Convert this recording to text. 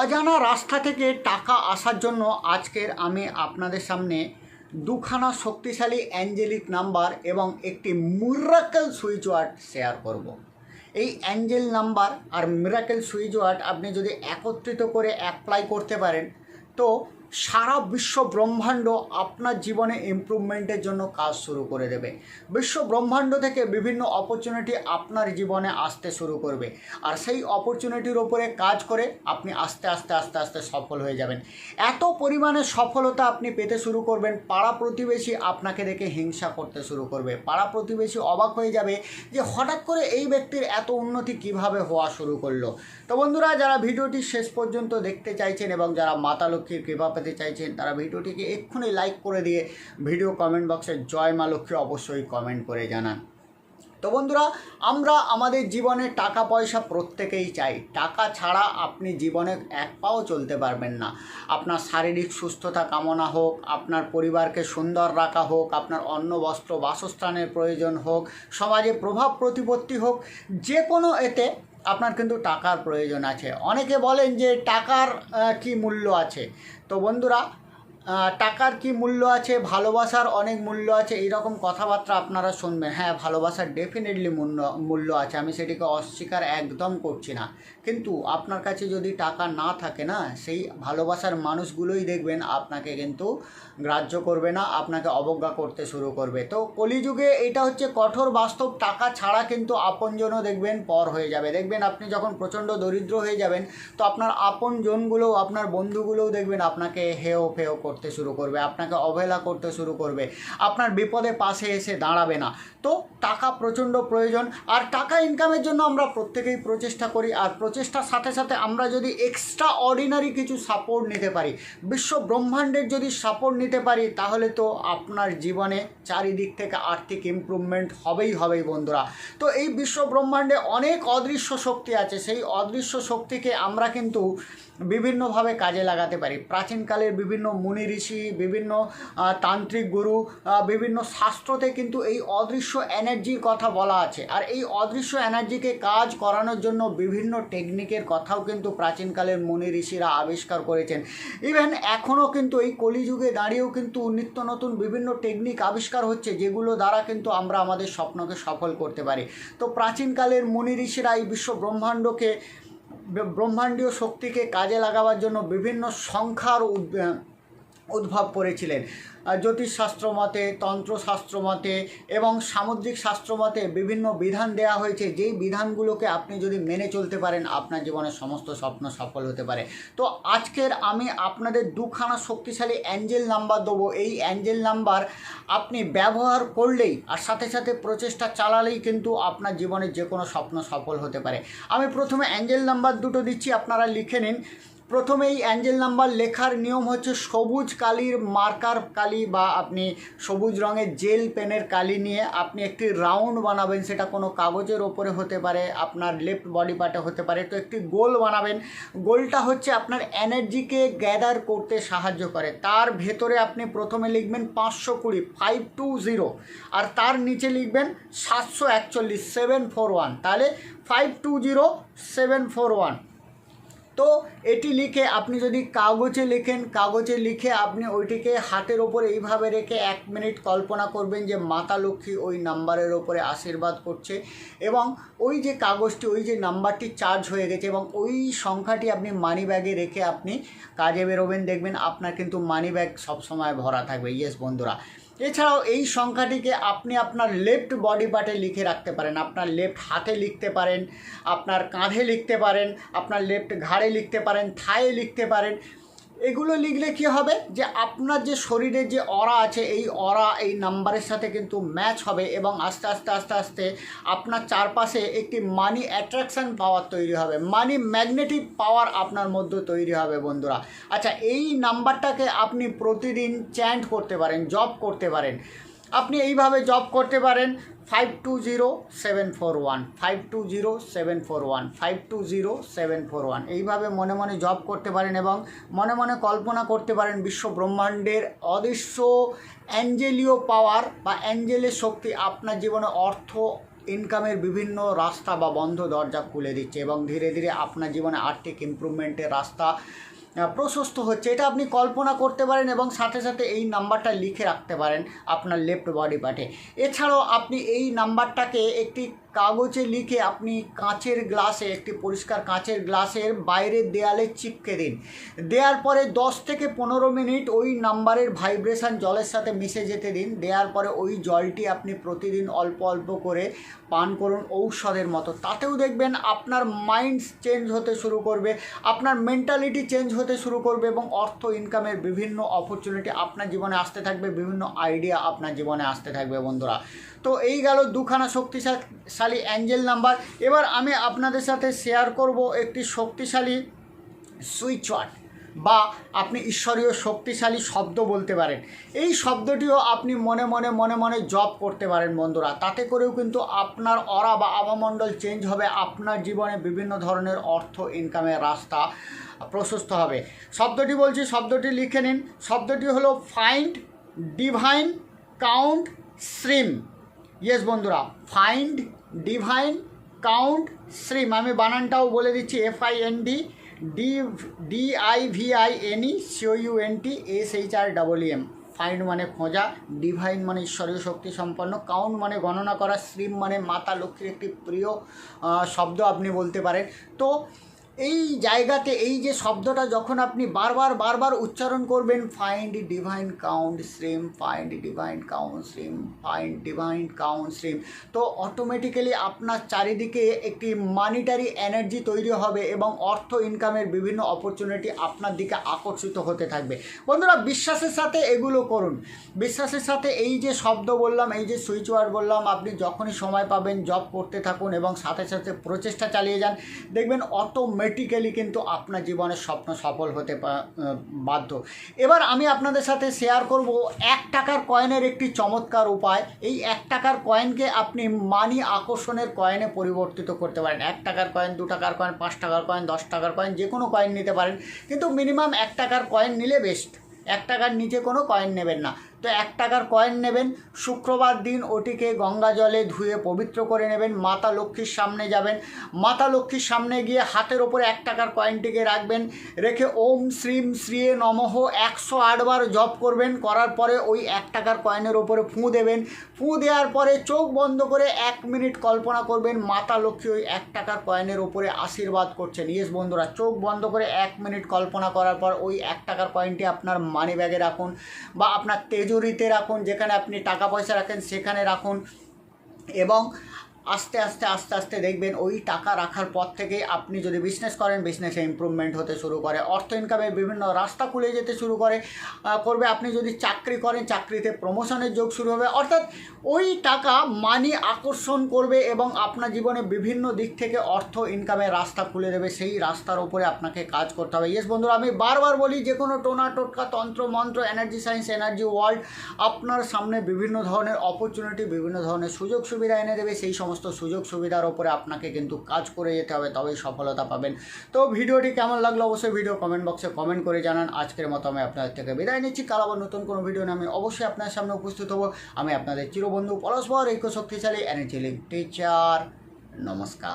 অজানা রাস্তা থেকে টাকা আসার জন্য আজকের আমি আপনাদের সামনে দুখানা শক্তিশালী অ্যাঞ্জেলিক নাম্বার এবং একটি মিরাকেল সুইচ ওয়ার্ড শেয়ার করব। এই অ্যাঞ্জেল নাম্বার আর মিরাকেল সুইচ ওয়ার্ড আপনি যদি একত্রিত করে অ্যাপ্লাই করতে পারেন, তো সারা বিশ্ব ব্রহ্মাণ্ড আপনার জীবনে ইমপ্রুভমেন্টের জন্য কাজ শুরু করে দেবে। বিশ্ব ব্রহ্মাণ্ড থেকে বিভিন্ন অপরচুনিটি আপনার জীবনে আসতে শুরু করবে। আর সেই অপরচুনিটির ওপরে কাজ করে আপনি আস্তে আস্তে আস্তে আস্তে সফল হয়ে যাবেন। এত পরিমাণে সফলতা আপনি পেতে শুরু করবেন, পাড়া প্রতিবেশী আপনাকে দেখে হিংসা করতে শুরু করবে। পাড়া প্রতিবেশী অবাক হয়ে যাবে যে হঠাৎ করে এই ব্যক্তির এত উন্নতি কীভাবে হওয়া শুরু করল। তো বন্ধুরা, যারা ভিডিওটি শেষ পর্যন্ত দেখতে চাইছেন এবং যারা মাতা লক্ষ্মীর কৃপা পেতে চাইছেন, তারা ভিডিওটিকে এক্ষুনি লাইক করে দিয়ে ভিডিও কমেন্ট বক্সে জয় মা লক্ষ্মী অবশ্যই কমেন্ট করে জানান। তো বন্ধুরা, আমরা আমাদের জীবনে টাকা পয়সা প্রত্যেকেই চাই। টাকা ছাড়া আপনি জীবনে এক পাও চলতে পারবেন না। আপনার শারীরিক সুস্থতা কামনা হোক, আপনার পরিবারকে সুন্দর রাখা হোক, আপনার অন্ন, বস্ত্র, বাসস্থানের প্রয়োজন হোক, সমাজে প্রভাব প্রতিপত্তি হোক, যে কোনো এতে আপনার কিন্তু টাকার প্রয়োজন আছে। অনেকে বলেন যে টাকার কি মূল্য আছে? তো বন্ধুরা টাকার কি মূল্য আছে, ভালোবাসার অনেক মূল্য আছে, এইরকম কথাবার্তা আপনারা শুনবেন। হ্যাঁ ভালোবাসার ডেফিনেটলি মূল্য মূল্য আছে, আমি সেটিকে অস্বীকার একদম করছি না। কিন্তু আপনার কাছে যদি টাকা না থাকে না, সেই ভালোবাসার মানুষগুলোই দেখবেন আপনাকে কিন্তু গ্রাহ্য করবে না, আপনাকে অবজ্ঞা করতে শুরু করবে। তো কলিযুগে এটা হচ্ছে কঠোর বাস্তব, টাকা ছাড়া কিন্তু আপনজনও দেখবেন পর হয়ে যাবে। দেখবেন আপনি যখন প্রচণ্ড দরিদ্র হয়ে যাবেন, তো আপনার আপনজনগুলোও, আপনার বন্ধুগুলোও দেখবেন আপনাকে হেও ফেও করতে শুরু করবে, আপনাকে অবহেলা করতে শুরু করবে, আপনার বিপদে পাশে এসে দাঁড়াবে না। তো টাকা প্রচণ্ড প্রয়োজন, আর টাকা ইনকামের জন্য আমরা প্রত্যেকেই প্রচেষ্টা করি, আর প্রচেষ্টার সাথে সাথে আমরা যদি এক্সট্রা অর্ডিনারি কিছু সাপোর্ট নিতে পারি, বিশ্ব ব্রহ্মাণ্ডের যদি সাপোর্ট নিতে পারি, তাহলে তো আপনার জীবনে চারিদিক থেকে আর্থিক ইমপ্রুভমেন্ট হবেই হবেই বন্ধুরা। তো এই বিশ্ব ব্রহ্মাণ্ডে অনেক অদৃশ্য শক্তি আছে, সেই অদৃশ্য শক্তিকে আমরা কিন্তু বিভিন্নভাবে কাজে লাগাতে পারি। প্রাচীনকালের বিভিন্ন মুনি ঋষি, বিভিন্ন তান্ত্রিক গুরু বিভিন্ন শাস্ত্রতে কিন্তু এই অদৃশ্য এনার্জির কথা বলা আছে। আর এই অদৃশ্য এনার্জিকে কাজ করানোর জন্য বিভিন্ন টেকনিকের কথাও কিন্তু প্রাচীনকালের মুনি ঋষিরা আবিষ্কার করেছেন। ইভেন এখনও কিন্তু এই কলিযুগে দাঁড়িয়েও কিন্তু নিত্য নতুন বিভিন্ন টেকনিক আবিষ্কার হচ্ছে, যেগুলো দ্বারা কিন্তু আমরা আমাদের স্বপ্নকে সফল করতে পারি। তো প্রাচীনকালের মুনি ঋষিরা এই বিশ্ব ব্রহ্মাণ্ডকে, ব্রহ্মাণ্ডীয় শক্তিকে কাজে লাগাবার জন্য বিভিন্ন সংখ্যার উদ্ভব করেছিলেন। জ্যোতিষশাস্ত্র মতে তন্ত্রশাস্ত্র মতে এবং সামুদ্রিক শাস্ত্র মতে বিভিন্ন বিধান দেওয়া হয়েছে। যেই বিধানগুলোকে আপনি যদি মেনে চলতে পারেন, আপনার জীবনের সমস্ত স্বপ্ন সফল হতে পারে। তো আজকের আমি আপনাদের দুখানা শক্তিশালী অ্যাঞ্জেল নাম্বার দেবো। এই অ্যাঞ্জেল নাম্বার আপনি ব্যবহার করলেই আর সাথে সাথে প্রচেষ্টা চালালেই কিন্তু আপনার জীবনের যে কোনো স্বপ্ন সফল হতে পারে। আমি প্রথমে অ্যাঞ্জেল নাম্বার দুটো দিচ্ছি, আপনারা লিখে নিন। প্রথমে এই অ্যাঞ্জেল নাম্বার লেখার নিয়ম হচ্ছে সবুজ কালির মার্কার কালি বা আপনি সবুজ রঙের জেল পেনের কালি নিয়ে আপনি একটি রাউন্ড বানাবেন, সেটা কোনো কাগজের ওপরে হতে পারে, আপনার লেফট বডি পার্টে হতে পারে, তো একটি গোল বানাবেন। গোলটা হচ্ছে আপনার এনার্জিকে গ্যাদার করতে সাহায্য করে। তার ভেতরে আপনি প্রথমে লিখবেন পাঁচশো কুড়ি, ফাইভ টু জিরো, আর তার নিচে লিখবেন সাতশো একচল্লিশ, সেভেন ফোর ওয়ান। তাহলে five two zero, seven four one. তো এটি লিখে আপনি যদি কাগজে লেখেন, কাগজে লিখে আপনি ওইটিকে হাতের ওপর এইভাবে রেখে এক মিনিট কল্পনা করবেন যে মাতা লক্ষ্মী ওই নাম্বারের ওপরে আশীর্বাদ করছে এবং ওই যে কাগজটি, ওই যে নাম্বারটি চার্জ হয়ে গেছে এবং ওই সংখ্যাটি আপনি মানি ব্যাগে রেখে আপনি কাজে বেরোবেন, দেখবেন আপনার কিন্তু মানি ব্যাগ সবসময় ভরা থাকবে। ইয়েস বন্ধুরা। এছাড়াও এই সংখ্যাটিকে আপনি আপনার লেফট বডি পার্টে লিখে রাখতে পারেন, আপনার লেফট হাতে লিখতে পারেন, আপনার কাঁধে লিখতে পারেন, আপনার লেফট ঘাড়ে লিখতে পারেন, থায়ে লিখতে পারেন এগুলো লিখলে কি হবে? যে আপনার যে শরীরের যে অরা আছে, এই অরা এই নাম্বারের সাথে কিন্তু ম্যাচ হবে এবং আস্তে আস্তে আস্তে আস্তে আপনার চারপাশে একটি মানি অ্যাট্রাকশান পাওয়ার তৈরি হবে। মানি ম্যাগনেটিক পাওয়ার আপনার মধ্যে তৈরি হবে বন্ধুরা। আচ্ছা এই নাম্বারটাকে আপনি প্রতিদিন চ্যান্ট করতে পারেন জব করতে পারেন। আপনি এইভাবে জব করতে পারেন five two zero seven four one five two zero seven four one five two zero seven four one এইভাবে মনে মনে জব করতে পারেন এবং মনে মনে কল্পনা করতে পারেন বিশ্ব ব্রহ্মাণ্ডের অদৃশ্য অ্যাঞ্জেলীয় পাওয়ার বা অ্যাঞ্জেলের শক্তি আপনার জীবনে অর্থ ইনকামের বিভিন্ন রাস্তা বা বন্ধ দরজা খুলে দিচ্ছে এবং ধীরে ধীরে আপনার জীবনে আর্থিক ইমপ্রুভমেন্টের রাস্তা প্রশস্ত হচ্ছে। এটা আপনি কল্পনা করতে পারেন এবং সাথে সাথে এই নাম্বারটা লিখে রাখতে পারেন আপনার লেফট বডি পার্টে। এছাড়াও আপনি এই নাম্বারটাকে একটি কাগজে লিখে আপনি কাঁচের গ্লাসে, একটি পরিষ্কার কাঁচের গ্লাসের বাইরের দেয়ালে চিপকে দিন। দেওয়ার পরে দশ থেকে পনেরো মিনিট ওই নাম্বারের ভাইব্রেশন জলের সাথে মিশে যেতে দিন। দেওয়ার পরে ওই জলটি আপনি প্রতিদিন অল্প অল্প করে পান করুন ঔষধের মতো। তাতেও দেখবেন আপনার মাইন্ড চেঞ্জ হতে শুরু করবে, আপনার মেন্টালিটি চেঞ্জ হতে শুরু করবে এবং অর্থ, ইনকামের বিভিন্ন অপরচুনিটি আপনার জীবনে আসতে থাকবে, বিভিন্ন আইডিয়া আপনার জীবনে আসতে থাকবে বন্ধুরা। তো এই গেল দুখানা শক্তিশালী অ্যাঞ্জেল নাম্বার। এবার আমি আপনাদের সাথে শেয়ার করব একটি শক্তিশালী সুইচ ওয়ার্ড বা আপনি ঈশ্বরীয় শক্তিশালী শব্দ বলতে পারেন। এই শব্দটিও আপনি মনে মনে মনে মনে জপ করতে পারেন বন্ধুরা। তাতে করেও কিন্তু আপনার অরা বা আবামণ্ডল চেঞ্জ হবে, আপনার জীবনে বিভিন্ন ধরনের অর্থ ইনকামের রাস্তা প্রশস্ত হবে। শব্দটি বলছি, শব্দটি লিখে নিন। শব্দটি হলো ফাইন্ড ডিভাইন কাউন্ট শ্রিম ইয়েস বন্ধুরা ফাইন্ড ডিভাইন কাউন্ট শ্রিম আমি বানানটাও বলে দিচ্ছি F I N D D D I V I N E C O U N T S H R double M find মানে খোঁজা ডিভাইন মানে ঈশ্বরীয় শক্তি সম্পন্ন। কাউন্ট মানে গণনা করা শ্রিম মানে মাতা লক্ষ্মীর একটি প্রিয় শব্দ আপনি বলতে পারেন। তো এই জায়গাতে এই যে শব্দটা যখন আপনি বারবার বারবার উচ্চারণ করবেন find divine count stream find divine count stream find divine count stream তো অটোমেটিক্যালি আপনার চারিদিকে একটি মানিটারি এনার্জি তৈরি হবে এবং অর্থ ইনকামের বিভিন্ন অপরচুনিটি আপনার দিকে আকর্ষিত হতে থাকবে। বন্ধুরা, বিশ্বাসের সাথে এগুলো করুন। বিশ্বাসের সাথে এই যে শব্দ বললাম, এই যে সুইচ ওয়ার্ড বললাম, আপনি যখনই সময় পাবেন জব করতে থাকুন এবং সাথে সাথে প্রচেষ্টা চালিয়ে যান। দেখবেন অটোমেটিক্যালি কিন্তু আপনার জীবনের স্বপ্ন সফল হতে বাধ্য। এবার আমি আপনাদের সাথে শেয়ার করব এক টাকার কয়েনের একটি চমৎকার উপায়। এই এক টাকার কয়েনকে আপনি মানি আকর্ষণের কয়েনে পরিবর্তিত করতে পারেন। এক টাকার কয়েন দু টাকার কয়েন পাঁচ টাকার কয়েন দশ টাকার কয়েন যে কোনো কয়েন নিতে পারেন। কিন্তু মিনিমাম এক টাকার কয়েন নিলে বেস্ট এক টাকার নিচে কোনো কয়েন নেবেন না। তো এক টাকার কয়েন নেবেন। শুক্রবার দিন ওটিকে গঙ্গা জলে ধুয়ে পবিত্র করে নেবেন। মাতা লক্ষ্মীর সামনে যাবেন। মাতা লক্ষ্মীর সামনে গিয়ে হাতের ওপরে এক টাকার কয়েনটিকে রাখবেন। রেখে ওম শ্রীম শ্রীয়ে নমঃ একশো আটবার জপ করবেন। করার পরে ওই এক টাকার কয়েনের ওপরে ফুঁ দেবেন। ফুঁ দেওয়ার পরে চোখ বন্ধ করে এক মিনিট কল্পনা করবেন। মাতা লক্ষ্মী ওই এক টাকার কয়েনের ওপরে আশীর্বাদ করছেন। ইয়েস বন্ধুরা, চোখ বন্ধ করে এক মিনিট কল্পনা করার পর ওই এক টাকার কয়েনটি আপনার মানি ব্যাগে রাখুন বা আপনার তেজুরিতে রাখুন যেখানে আপনি টাকা পয়সা রাখেন সেখানে রাখুন। এবং আস্তে আস্তে আস্তে আস্তে দেখবেন ওই টাকা রাখার পর থেকেই আপনি যদি বিজনেস করেন বিজনেসে ইমপ্রুভমেন্ট হতে শুরু করে, অর্থ ইনকামের বিভিন্ন রাস্তা খুলে যেতে শুরু করে করবে। আপনি যদি চাকরি করেন, চাকরিতে প্রমোশনের যোগ শুরু হবে। অর্থাৎ ওই টাকা মানি আকর্ষণ করবে এবং আপনার জীবনে বিভিন্ন দিক থেকে অর্থ ইনকামের রাস্তা খুলে দেবে। সেই রাস্তার উপরে আপনাকে কাজ করতে হবে। ইয়েস বন্ধুরা, আমি বারবার বলি, যে কোনো টোনা, টোটকা, তন্ত্র, মন্ত্র এনার্জি সায়েন্স এনার্জি ওয়ার্ল্ড আপনার সামনে বিভিন্ন ধরনের অপরচুনিটি বিভিন্ন ধরনের সুযোগ সুবিধা এনে দেবে। সেই সমস্ত সুযোগ সুবিধার ওপরে আপনাকে কিন্তু কাজ করে যেতে হবে, তবেই সফলতা পাবেন। তো ভিডিওটি কেমন লাগল অবশ্যই ভিডিও কমেন্ট বক্সে কমেন্ট করে জানান। আজকের মতো আমি আপনাদের থেকে বিদায় নিচ্ছি। কাল আবার নতুন কোনো ভিডিও নিয়ে আমি অবশ্যই আপনার সামনে উপস্থিত হব। আমি আপনাদের চিরবন্ধু পরস্পর ঐক্য শক্তিশালী এনার্জি লিঙ্ক টিচার নমস্কার।